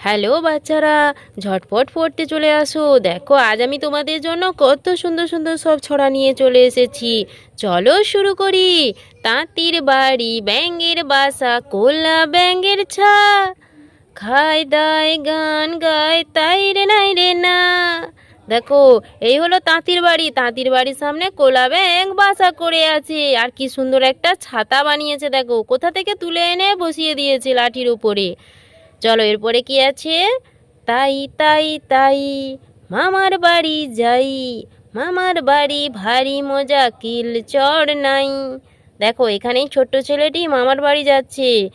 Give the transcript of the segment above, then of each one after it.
Hello বাচ্চারা, ঝটপট পড়তে চলে আসো। দেখো, আজ আমি তোমাদের জন্য কত সুন্দর সুন্দর সব ছড়া নিয়ে চলে এসেছি। চলো শুরু করি। তাঁতির বাড়ি, ব্যাঙের বাসা, কোলা ব্যাঙের ছা। খায় দায় গান গায় তাই রে নাই রে না। দেখো, এই হলো তাঁতির বাড়ি। তাঁতির বাড়ির সামনে কোলা ব্যাঙ বাসা করে আছে। আর কি সুন্দর একটা ছাতা বানিয়েছে, দেখো। কোথা থেকে তুলে এনে বসিয়ে দিয়েছে লাঠির উপরে। চলো, এরপরে কি আছে? তাই তাই তাই, মামার বাড়ি যাই। মামার বাড়ি ভারী মজা, কিল চড় নাই। দেখো, এখানেই ছোট্ট ছেলেটি মামার বাড়ি যাচ্ছে।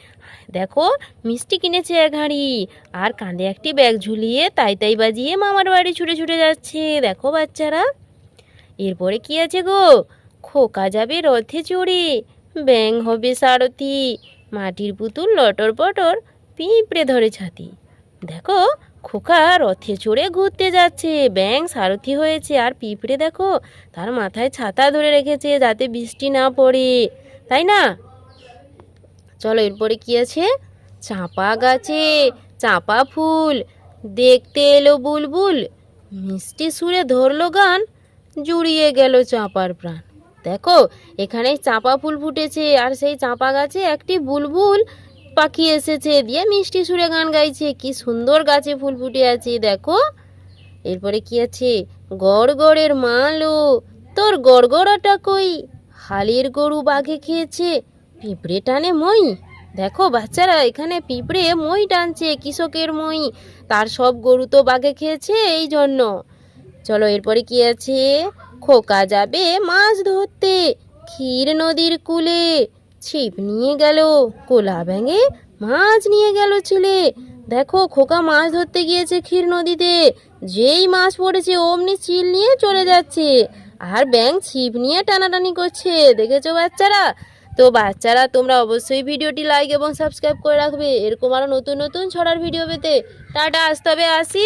দেখো, মিষ্টি কিনেছে এক হাঁড়ি। আর কাঁধে একটি ব্যাগ ঝুলিয়ে তাই তাই বাজিয়ে মামার বাড়ি ছুটে ছুটে যাচ্ছে। দেখো, বাচ্চারা। এরপরে কি আছে গো? খোকা যাবে রথে চড়ে। ব্যাং হবে সারথি। মাটির পুতুল লটর পটর। পিঁপড়ে ধরে ছাতি। দেখো, খোকা রথে চড়ে ঘুরতে যাচ্ছে। ব্যাং সারথি হয়েছে। আর পিঁপড়ে দেখো, তার মাথায় ছাতা ধরে রেখেছে যাতে বৃষ্টি না পড়ে। তাই না? চলো, এরপরে কি আছে? চাঁপা গাছে চাঁপা ফুল, দেখতে এলো বুলবুল। মিষ্টি সুরে ধরলো গান, জুড়িয়ে গেল চাঁপার প্রাণ। দেখো এখানে চাঁপা ফুল ফুটেছে। আর সেই চাঁপা গাছে একটি বুলবুল পাখি এসেছে, দিয়ে মিষ্টি সুরে গান গাইছে। কি সুন্দর গাছে ফুল ফুটে আছে, দেখো। এরপরে কি আছে? গড়গড়ের মালো, তোর গড়গড়াটা কই? হালের গরু বাঘে খেয়েছে, পিঁপড়ে টানে মই। দেখো, বাচ্চারা এখানে পিঁপড়ে মই টানছে, কৃষকের মই। তার সব গরু তো বাঘে খেয়েছে এই জন্য চলো, এরপরে কি আছে? খোকা যাবে মাছ ধরতে, ক্ষীর নদীর কূলে। ছিপ নিয়ে গেল, কোলা ব্যাঙে মাছ নিয়ে গেল ছেলে দেখো, খোকা মাছ ধরতে গিয়েছে ক্ষীর নদীতে। যেই মাছ পড়েছে, অমনি চিল নিয়ে চলে যাচ্ছে। আর ব্যাঙ ছিপ নিয়ে টানাটানি করছে। দেখেছ বাচ্চারা? তো বাচ্চারা, তোমরা অবশ্যই ভিডিওটি লাইক এবং সাবস্ক্রাইব করে রাখবে। এরকম আরও নতুন নতুন ছড়ার ভিডিও পেতে। টাটা আসতে হবে আসি।